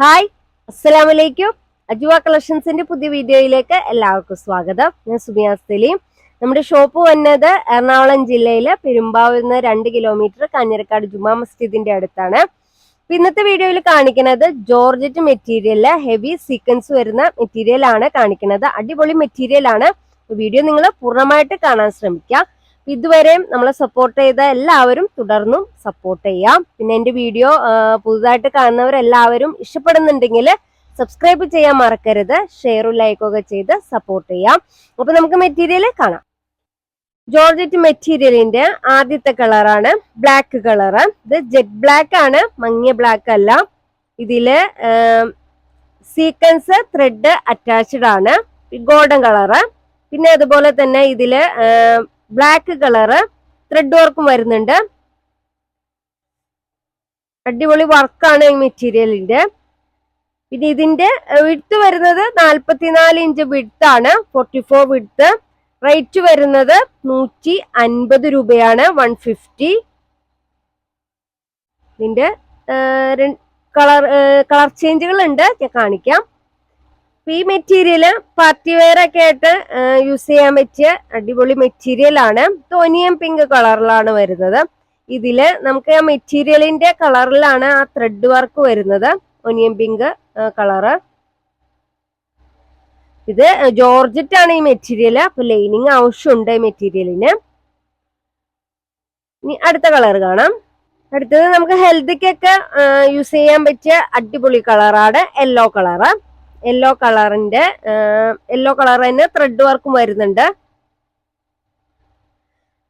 Hi അസ്സലാമലൈക്കും. അജുവ കളക്ഷൻസിന്റെ പുതിയ വീഡിയോയിലേക്ക് എല്ലാവർക്കും സ്വാഗതം. ഞാൻ സുബിയ സലീം. നമ്മുടെ ഷോപ്പ് വന്നത് എറണാകുളം ജില്ലയിലെ പെരുമ്പാവൂരിൽ നിന്ന് രണ്ട് കിലോമീറ്റർ കാഞ്ഞിരക്കാട് ജുമാ മസ്ജിദിന്റെ അടുത്താണ്. ഇന്നത്തെ വീഡിയോയിൽ കാണിക്കുന്നത് ജോർജറ്റ് മെറ്റീരിയലിൽ ഹെവി സീക്വൻസ് വരുന്ന മെറ്റീരിയൽ ആണ് കാണിക്കുന്നത്. അടിപൊളി മെറ്റീരിയൽ ആണ്. വീഡിയോ നിങ്ങൾ പൂർണമായിട്ട് കാണാൻ ശ്രമിക്കുക. ഇതുവരെയും നമ്മളെ സപ്പോർട്ട് ചെയ്ത എല്ലാവരും തുടർന്നും സപ്പോർട്ട് ചെയ്യാം. പിന്നെ എന്റെ വീഡിയോ പുതുതായിട്ട് കാണുന്നവരെല്ലാവരും ഇഷ്ടപ്പെടുന്നുണ്ടെങ്കിൽ സബ്സ്ക്രൈബ് ചെയ്യാൻ മറക്കരുത്. ഷെയറും ലൈക്കൊക്കെ ചെയ്ത് സപ്പോർട്ട് ചെയ്യാം. അപ്പൊ നമുക്ക് മെറ്റീരിയൽ കാണാം. ജോർജറ്റ് മെറ്റീരിയലിന്റെ ആദ്യത്തെ കളറാണ് ബ്ലാക്ക് കളറ് ഇത് ജെറ്റ് ബ്ലാക്ക് ആണ് മങ്ങിയ ബ്ലാക്ക് അല്ല. ഇതിൽ സീക്വൻസ് ത്രെഡ് അറ്റാച്ച്ഡ് ആണ്. ഗോൾഡൻ കളറ് പിന്നെ അതുപോലെ തന്നെ ഇതിൽ ബ്ലാക്ക് കളറ് ത്രെഡ് വർക്കും വരുന്നുണ്ട്. അടിപൊളി വർക്കാണ് ഈ മെറ്റീരിയലിന്റെ പിന്നെ ഇതിന്റെ വിഡ്ത്ത് വരുന്നത് നാൽപ്പത്തിനാല് ഇഞ്ച് വിഡ്ത്ത് ആണ്. ഫോർട്ടി ഫോർ വിഡ്ത്ത് റേറ്റ് വരുന്നത് നൂറ്റി അൻപത് രൂപയാണ്. വൺ ഫിഫ്റ്റി ഇതിന്റെ കളർ കളർ ചേഞ്ചുകൾ ഉണ്ട് ഞാൻ കാണിക്കാം. ഈ മെറ്റീരിയൽ പാർട്ടി വെയർ ഒക്കെ ആയിട്ട് യൂസ് ചെയ്യാൻ പറ്റിയ അടിപൊളി മെറ്റീരിയൽ ആണ്. തോനിയം പിങ്ക് കളറിലാണ് വരുന്നത്. ഇതിൽ നമുക്ക് ആ മെറ്റീരിയലിന്റെ കളറിലാണ് ആ ത്രെഡ് വർക്ക് വരുന്നത്. ഒനിയൻ പിങ്ക് കളറ് ഇത് ജോർജറ്റ് ആണ് ഈ മെറ്റീരിയൽ അപ്പൊ ലൈനിങ് ആവശ്യമുണ്ട് ഈ മെറ്റീരിയലിന് ഇനി അടുത്ത കളർ കാണാം. അടുത്തത് നമുക്ക് ഹെൽത്തിക്കൊക്കെ യൂസ് ചെയ്യാൻ പറ്റിയ അടിപൊളി കളറാണ് യെല്ലോ കളറ് യെല്ലോ കളറിന്റെ യെല്ലോ കളർ തന്നെ ത്രെഡ് വർക്കും വരുന്നുണ്ട്.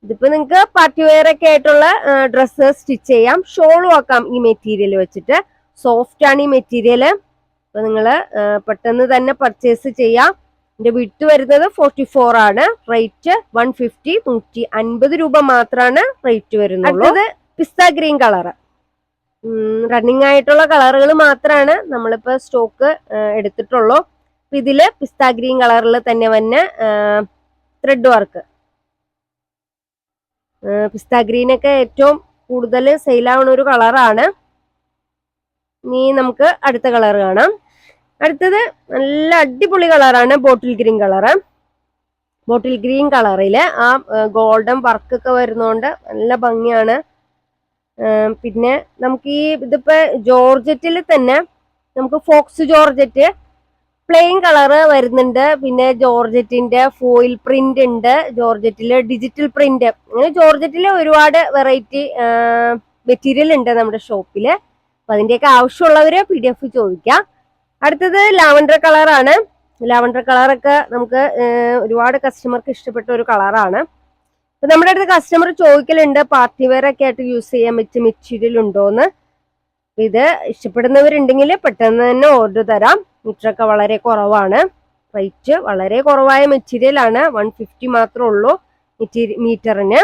ഇതിപ്പോ നിങ്ങൾക്ക് പാർട്ടി വെയർ ഒക്കെ ആയിട്ടുള്ള ഡ്രസ്സ് സ്റ്റിച്ച് ചെയ്യാം. ഷോളും ആക്കാം ഈ മെറ്റീരിയൽ വെച്ചിട്ട്. സോഫ്റ്റ് ആണ് ഈ മെറ്റീരിയൽ അപ്പൊ നിങ്ങൾ പെട്ടെന്ന് തന്നെ പർച്ചേസ് ചെയ്യാം. ഇതിന്റെ വിട്ട് വരുന്നത് ഫോർട്ടി ഫോർ ആണ്. റേറ്റ് വൺ ഫിഫ്റ്റി നൂറ്റി അൻപത് രൂപ മാത്രമാണ് റേറ്റ് വരുന്നത് പിസ്ത ഗ്രീൻ കളറ്. റണ്ണിങ് ആയിട്ടുള്ള കളറുകൾ മാത്രമാണ് നമ്മളിപ്പോ സ്റ്റോക്ക് എടുത്തിട്ടുള്ളൂ. ഇതിൽ പിസ്താ ഗ്രീൻ കളറിൽ തന്നെ വന്നെ ത്രെഡ് വർക്ക് പിസ്താ ഗ്രീൻ ഒക്കെ ഏറ്റവും കൂടുതൽ സെയിലാവുന്ന ഒരു കളറാണ് ഇനി നമുക്ക് അടുത്ത കളർ കാണാം. അടുത്തത് നല്ല അടിപൊളി കളറാണ് bottle green colour bottle green കളറിൽ ആ ഗോൾഡൻ വർക്ക് ഒക്കെ വരുന്നോണ്ട് നല്ല ഭംഗിയാണ്. പിന്നെ നമുക്ക് ഈ ഇതിപ്പോ ജോർജറ്റിൽ തന്നെ നമുക്ക് ഫോക്സ് ജോർജറ്റ് പ്ലെയിൻ കളറ് വരുന്നുണ്ട്. പിന്നെ ജോർജറ്റിന്റെ ഫോയിൽ പ്രിന്റ് ഉണ്ട്. ജോർജറ്റിൽ ഡിജിറ്റൽ പ്രിന്റ്. അങ്ങനെ ജോർജറ്റിൽ ഒരുപാട് വെറൈറ്റി മെറ്റീരിയൽ ഉണ്ട് നമ്മുടെ ഷോപ്പിൽ. അപ്പൊ അതിന്റെയൊക്കെ ആവശ്യമുള്ളവര് പി ഡി എഫ് ചോദിക്കാം. അടുത്തത് ലാവൻഡർ കളറാണ്. ലാവൻഡർ കളറൊക്കെ നമുക്ക് ഒരുപാട് കസ്റ്റമർക്ക് ഇഷ്ടപ്പെട്ട ഒരു കളറാണ്. നമ്മുടെ അടുത്ത് കസ്റ്റമർ ചോദിക്കലുണ്ട് പാർട്ടി ഒക്കെ ആയിട്ട് യൂസ് ചെയ്യാൻ പറ്റിയ മെറ്റീരിയൽ ഉണ്ടോന്ന്. ഇത് ഇഷ്ടപ്പെടുന്നവരുണ്ടെങ്കിൽ പെട്ടെന്ന് തന്നെ ഓർഡർ തരാം. മീറ്ററൊക്കെ വളരെ കുറവാണ്. റേറ്റ് വളരെ കുറവായ മെറ്റീരിയൽ ആണ്. വൺ ഫിഫ്റ്റി മാത്രമേ ഉള്ളൂ മീറ്ററിന്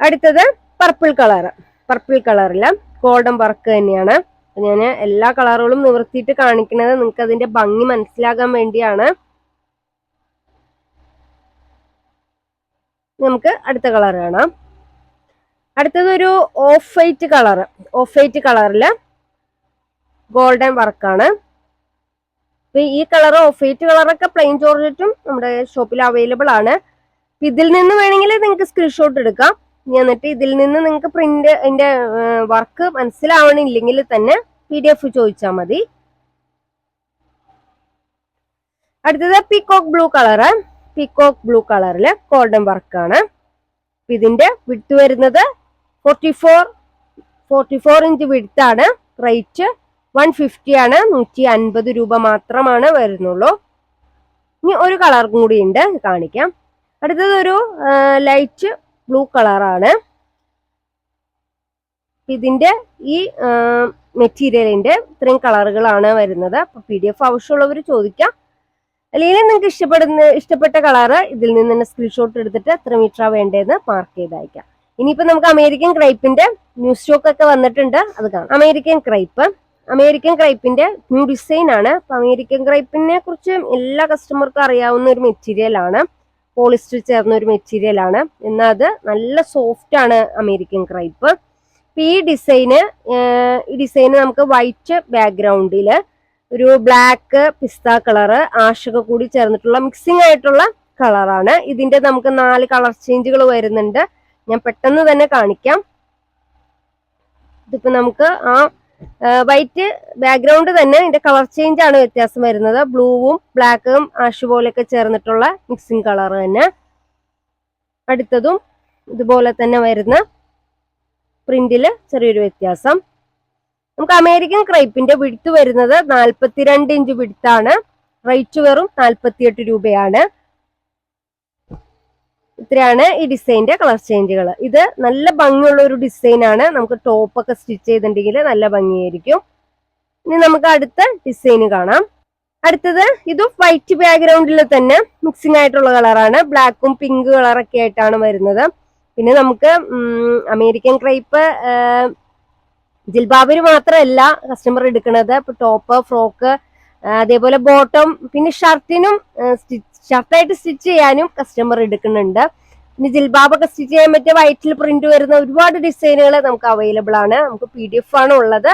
അടുത്തത് പർപ്പിൾ കളർ പർപ്പിൾ കളറിൽ ഗോൾഡൻ വർക്ക് തന്നെയാണ്. ഞാൻ എല്ലാ കളറുകളും നിവർത്തിയിട്ട് കാണിക്കുന്നത് നിങ്ങൾക്ക് അതിന്റെ ഭംഗി മനസ്സിലാകാൻ വേണ്ടിയാണ്. നമുക്ക് അടുത്ത കളർ കാണാം. അടുത്തതൊരു off white colour. Off white കളറിൽ ഗോൾഡൻ വർക്കാണ്. ഈ കളർ ഓഫ് വൈറ്റ് കളറൊക്കെ പ്ലെയിൻ ജോർജറ്റും നമ്മുടെ ഷോപ്പിൽ അവൈലബിൾ ആണ്. ഇതിൽ നിന്ന് വേണമെങ്കിൽ നിങ്ങൾക്ക് സ്ക്രീൻഷോട്ട് എടുക്കാം. എന്നിട്ട് ഇതിൽ നിന്ന് നിങ്ങൾക്ക് പ്രിന്റ് അതിന്റെ വർക്ക് മനസ്സിലാവണില്ലെങ്കിൽ തന്നെ പി ഡി എഫ് ചോദിച്ചാൽ മതി. അടുത്തത് peacock blue colour. Peacock blue കളറിൽ ഗോൾഡൻ വർക്കാണ് ഇതിന്റെ വിട്ട് വരുന്നത് forty four forty four inch വിടുത്താണ് rate one fifty ആണ്. നൂറ്റി അൻപത് രൂപ മാത്രമാണ് വരുന്നുള്ളൂ. ഇനി ഒരു കളർ കൂടി ഉണ്ട്. കാണിക്കാം. അടുത്തത് ഒരു ലൈറ്റ് ബ്ലൂ കളറാണ് ഇതിന്റെ ഈ മെറ്റീരിയലിന്റെ ഇത്രയും കളറുകളാണ് വരുന്നത്. അപ്പൊ പി ഡി എഫ് ആവശ്യമുള്ളവർ ചോദിക്കാം. അല്ലെങ്കിൽ നിങ്ങൾക്ക് ഇഷ്ടപ്പെടുന്ന ഇഷ്ടപ്പെട്ട കളറ് ഇതിൽ നിന്ന് തന്നെ സ്ക്രീൻഷോട്ട് എടുത്തിട്ട് എത്ര മീറ്ററാ വേണ്ടതെന്ന് മാർക്ക് ചെയ്ത് അയക്കാം. ഇനിയിപ്പോ നമുക്ക് അമേരിക്കൻ ക്രൈപ്പിന്റെ ന്യൂ സ്റ്റോക്ക് ഒക്കെ വന്നിട്ടുണ്ട്. അത് കാണാം. അമേരിക്കൻ ക്രൈപ്പ് അമേരിക്കൻ ക്രൈപ്പിന്റെ ന്യൂ ഡിസൈൻ ആണ്. അപ്പൊ അമേരിക്കൻ ക്രൈപ്പിനെ കുറിച്ച് എല്ലാ കസ്റ്റമർക്കും അറിയാവുന്ന ഒരു മെറ്റീരിയൽ ആണ്. പോളിസ്റ്റർ ചേർന്ന ഒരു മെറ്റീരിയൽ ആണ്. എന്നാൽ അത് നല്ല സോഫ്റ്റ് ആണ് അമേരിക്കൻ ക്രൈപ്പ് ഈ ഡിസൈന് ഈ ഡിസൈന് നമുക്ക് വൈറ്റ് ബാക്ക്ഗ്രൗണ്ടിൽ ഒരു ബ്ലാക്ക് പിസ്ത കളറ് ആഷൊക്കെ കൂടി ചേർന്നിട്ടുള്ള മിക്സിംഗ് ആയിട്ടുള്ള കളറാണ് ഇതിന്റെ നമുക്ക് നാല് കളർ ചേഞ്ചുകൾ വരുന്നുണ്ട്. ഞാൻ പെട്ടെന്ന് തന്നെ കാണിക്കാം. ഇതിപ്പോ നമുക്ക് ആ വൈറ്റ് ബാക്ക്ഗ്രൗണ്ട് തന്നെ ഇതിന്റെ കളർ ചേഞ്ച് ആണ് വ്യത്യാസം വരുന്നത്. ബ്ലൂവും ബ്ലാക്കും ആഷ് പോലെയൊക്കെ ചേർന്നിട്ടുള്ള മിക്സിംഗ് കളർ തന്നെ. അടുത്തതും ഇതുപോലെ തന്നെ വരുന്ന പ്രിന്റിൽ ചെറിയൊരു വ്യത്യാസം. നമുക്ക് അമേരിക്കൻ ക്രൈപ്പിന്റെ വിടുത്ത് വരുന്നത് നാൽപ്പത്തിരണ്ട് ഇഞ്ച് വിടുത്താണ്. റേറ്റ് വെറും നാൽപ്പത്തിയെട്ട് രൂപയാണ്. ഇത്രയാണ് ഈ ഡിസൈനിന്റെ കളർ ചേഞ്ചുകൾ ഇത് നല്ല ഭംഗിയുള്ള ഒരു ഡിസൈൻ ആണ്. നമുക്ക് ടോപ്പ് ഒക്കെ സ്റ്റിച്ച് ചെയ്തിട്ടുണ്ടെങ്കിൽ നല്ല ഭംഗിയായിരിക്കും. ഇനി നമുക്ക് അടുത്ത ഡിസൈൻ കാണാം. അടുത്തത് ഇത് വൈറ്റ് ബാക്ക്ഗ്രൗണ്ടിൽ തന്നെ മിക്സിംഗ് ആയിട്ടുള്ള കളറാണ് ബ്ലാക്കും പിങ്ക് കളറൊക്കെ ആയിട്ടാണ് വരുന്നത്. പിന്നെ നമുക്ക് അമേരിക്കൻ ക്രൈപ്പ് ജിൽബാബിന് മാത്രമല്ല കസ്റ്റമർ എടുക്കുന്നത് ടോപ്പ് ഫ്രോക്ക് അതേപോലെ ബോട്ടം പിന്നെ ഷർട്ടിനും ഷർട്ടായിട്ട് സ്റ്റിച്ച് ചെയ്യാനും കസ്റ്റമർ എടുക്കുന്നുണ്ട്. പിന്നെ ജിൽബാബൊക്കെ സ്റ്റിച്ച് ചെയ്യാൻ പറ്റിയ വൈറ്റിൽ പ്രിന്റ് വരുന്ന ഒരുപാട് ഡിസൈനുകൾ നമുക്ക് അവൈലബിൾ ആണ്. നമുക്ക് പി ഡി എഫ് ആണ് ഉള്ളത്.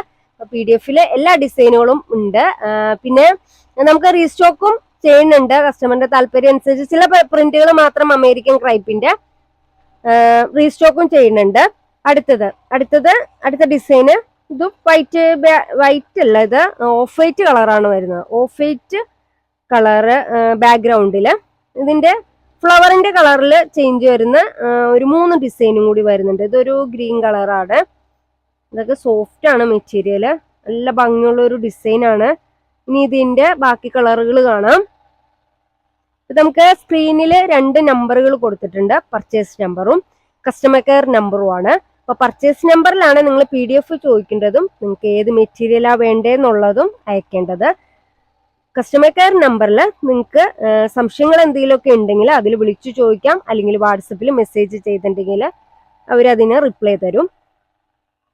പി ഡി എഫിൽ എല്ലാ ഡിസൈനുകളും ഉണ്ട്. പിന്നെ നമുക്ക് റീസ്റ്റോക്കും ചെയ്യുന്നുണ്ട്. കസ്റ്റമറിന്റെ താല്പര്യം അനുസരിച്ച് ചില പ്രിന്റുകൾ മാത്രം അമേരിക്കൻ ക്രൈപ്പിന്റെ റീസ്റ്റോക്കും ചെയ്യുന്നുണ്ട്. അടുത്തത്. അടുത്തത് അടുത്ത ഡിസൈന് ഇത് വൈറ്റ് വൈറ്റ് അല്ല ഇത് ഓഫ് വൈറ്റ് കളറാണ് വരുന്നത്. ഓഫ് വൈറ്റ് കളറ് ബാക്ക്ഗ്രൗണ്ടിൽ ഇതിന്റെ ഫ്ലവറിന്റെ കളറിൽ ചേഞ്ച് വരുന്ന ഒരു മൂന്ന് ഡിസൈനും കൂടി വരുന്നുണ്ട്. ഇതൊരു ഗ്രീൻ കളറാണ് ഇതൊക്കെ സോഫ്റ്റ് ആണ് മെറ്റീരിയൽ നല്ല ഭംഗിയുള്ള ഒരു ഡിസൈനാണ് ഇനി ഇതിന്റെ ബാക്കി കളറുകൾ കാണാം. നമുക്ക് സ്ക്രീനിൽ രണ്ട് നമ്പറുകൾ കൊടുത്തിട്ടുണ്ട്. പർച്ചേസ് നമ്പറും കസ്റ്റമർ കെയർ നമ്പറും അപ്പൊ പർച്ചേസ് നമ്പറിലാണ് നിങ്ങൾ പി ഡി എഫ് ചോദിക്കേണ്ടതും നിങ്ങൾക്ക് ഏത് മെറ്റീരിയലാ വേണ്ടതെന്നുള്ളതും അയക്കേണ്ടത്. കസ്റ്റമർ കെയർ നമ്പറിൽ നിങ്ങൾക്ക് സംശയങ്ങൾ എന്തെങ്കിലുമൊക്കെ ഉണ്ടെങ്കിൽ അതിൽ വിളിച്ചു ചോദിക്കാം. അല്ലെങ്കിൽ വാട്സപ്പിൽ മെസ്സേജ് ചെയ്തിട്ടുണ്ടെങ്കിൽ അവരതിന് റിപ്ലൈ തരും.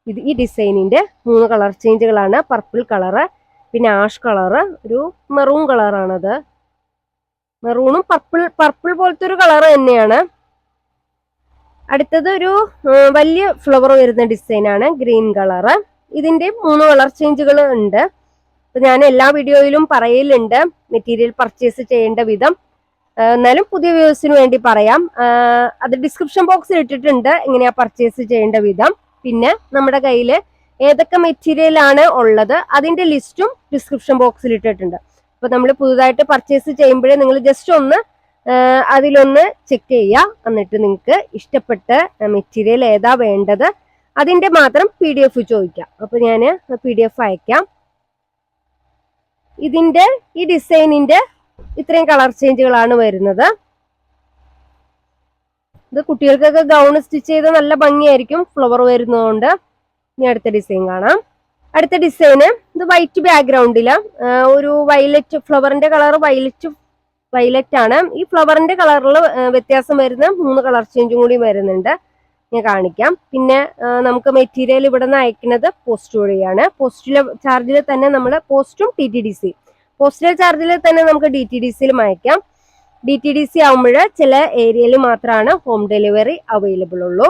ഇത് ഈ ഡിസൈനിന്റെ മൂന്ന് കളർ ചേഞ്ചുകളാണ് പർപ്പിൾ കളറ് പിന്നെ ആഷ് കളറ് ഒരു മെറൂൺ കളറാണത് മെറൂണും പർപ്പിൾ പർപ്പിൾ പോലത്തെ ഒരു കളർ തന്നെയാണ്. അടുത്തത് ഒരു വലിയ ഫ്ലവർ വരുന്ന ഡിസൈനാണ് ഗ്രീൻ കളറ് ഇതിന്റെ മൂന്ന് കളർ ചേഞ്ചുകൾ ഉണ്ട്. അപ്പൊ ഞാൻ എല്ലാ വീഡിയോയിലും പറയലുണ്ട് മെറ്റീരിയൽ പർച്ചേസ് ചെയ്യേണ്ട വിധം. എന്നാലും പുതിയ വ്യൂസിന് വേണ്ടി പറയാം. അത് ഡിസ്ക്രിപ്ഷൻ ബോക്സിൽ ഇട്ടിട്ടുണ്ട്. എങ്ങനെയാ പർച്ചേസ് ചെയ്യേണ്ട വിധം. പിന്നെ നമ്മുടെ കയ്യിൽ ഏതൊക്കെ മെറ്റീരിയൽ ആണ് ഉള്ളത് അതിന്റെ ലിസ്റ്റും ഡിസ്ക്രിപ്ഷൻ ബോക്സിൽ ഇട്ടിട്ടുണ്ട്. അപ്പൊ നമ്മൾ പുതുതായിട്ട് പർച്ചേസ് ചെയ്യുമ്പോഴേ നിങ്ങൾ ജസ്റ്റ് ഒന്ന് അതിലൊന്ന് ചെക്ക് ചെയ്യുക എന്നിട്ട് നിങ്ങൾക്ക് ഇഷ്ടപ്പെട്ട മെറ്റീരിയൽ ഏതാ വേണ്ടത് അതിന്റെ മാത്രം പി ഡി എഫ് ചോദിക്കാം. അപ്പൊ ഞാൻ പി ഡി എഫ് അയക്കാം. ഇതിന്റെ ഈ ഡിസൈനിന്റെ ഇത്രയും കളർ ചേഞ്ചുകളാണ് വരുന്നത്. ഇത് കുട്ടികൾക്കൊക്കെ ഗൗൺ സ്റ്റിച്ച് ചെയ്ത് നല്ല ഭംഗിയായിരിക്കും ഫ്ലവർ വരുന്നതുകൊണ്ട്. ഇനി അടുത്ത ഡിസൈൻ കാണാം. അടുത്ത ഡിസൈന് ഇത് വൈറ്റ് ബാക്ക്ഗ്രൗണ്ടിൽ ഒരു വയലറ്റ് ഫ്ലവറിന്റെ കളർ വയലറ്റ് വയലറ്റ് ആണ്. ഈ ഫ്ലവറിന്റെ കളറിൽ വ്യത്യാസം വരുന്ന മൂന്ന് കളർ ചേഞ്ചും കൂടി വരുന്നുണ്ട്. ഞാൻ കാണിക്കാം. പിന്നെ നമുക്ക് മെറ്റീരിയൽ ഇവിടെ നിന്ന് അയക്കുന്നത് പോസ്റ്റ് വഴിയാണ് പോസ്റ്റിലെ ചാർജിൽ തന്നെ നമ്മൾ പോസ്റ്റും T T D C postal ചാർജിൽ തന്നെ നമുക്ക് ഡി ടി ഡി സിയിലും അയക്കാം. ഡി ടി ഡി സി ആകുമ്പോൾ ചില ഏരിയയിൽ മാത്രമാണ് ഹോം ഡെലിവറി അവൈലബിൾ ഉള്ളൂ.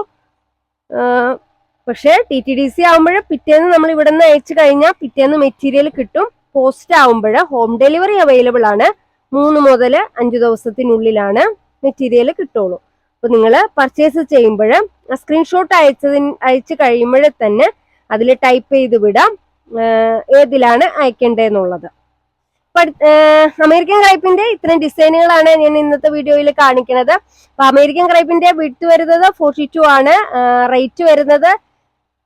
പക്ഷേ ടി ടി ഡി സി ആകുമ്പോൾ പിറ്റേന്ന് നമ്മൾ ഇവിടെ നിന്ന് അയച്ചു കഴിഞ്ഞാൽ പിറ്റേന്ന് മെറ്റീരിയൽ കിട്ടും. പോസ്റ്റ് ആവുമ്പോൾ ഹോം ഡെലിവറി അവൈലബിൾ ആണ്. മൂന്ന് മുതൽ അഞ്ച് ദിവസത്തിനുള്ളിലാണ് മെറ്റീരിയൽ കിട്ടുള്ളൂ. അപ്പൊ നിങ്ങൾ പർച്ചേസ് ചെയ്യുമ്പോൾ സ്ക്രീൻഷോട്ട് അയച്ചതിന് അയച്ചു കഴിയുമ്പോൾ തന്നെ അതിൽ ടൈപ്പ് ചെയ്ത് വിടാം. ഏതിലാണ് അയക്കേണ്ടതെന്നുള്ളത്. അമേരിക്കൻ ക്രൈപ്പിന്റെ ഇത്രയും ഡിസൈനുകളാണ് ഞാൻ ഇന്നത്തെ വീഡിയോയിൽ കാണിക്കുന്നത് അപ്പൊ അമേരിക്കൻ ക്രൈപ്പിന്റെ വിട്ട് വരുന്നത് ഫോർട്ടി ടു ആണ് റേറ്റ് വരുന്നത്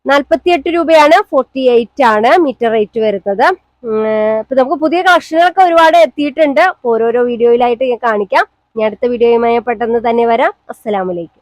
നാൽപ്പത്തിയെട്ട് രൂപയാണ്. ഫോർട്ടി എയ്റ്റ് ആണ് മീറ്റർ റേറ്റ് വരുന്നത്. ഇപ്പൊ നമുക്ക് പുതിയ കളക്ഷനുകളൊക്കെ ഒരുപാട് എത്തിയിട്ടുണ്ട്. ഓരോരോ വീഡിയോയിലായിട്ട് ഞാൻ കാണിക്കാം. ഞാൻ അടുത്ത വീഡിയോയുമായി പെട്ടെന്ന് തന്നെ വരാം. അസ്സലാമലൈക്കും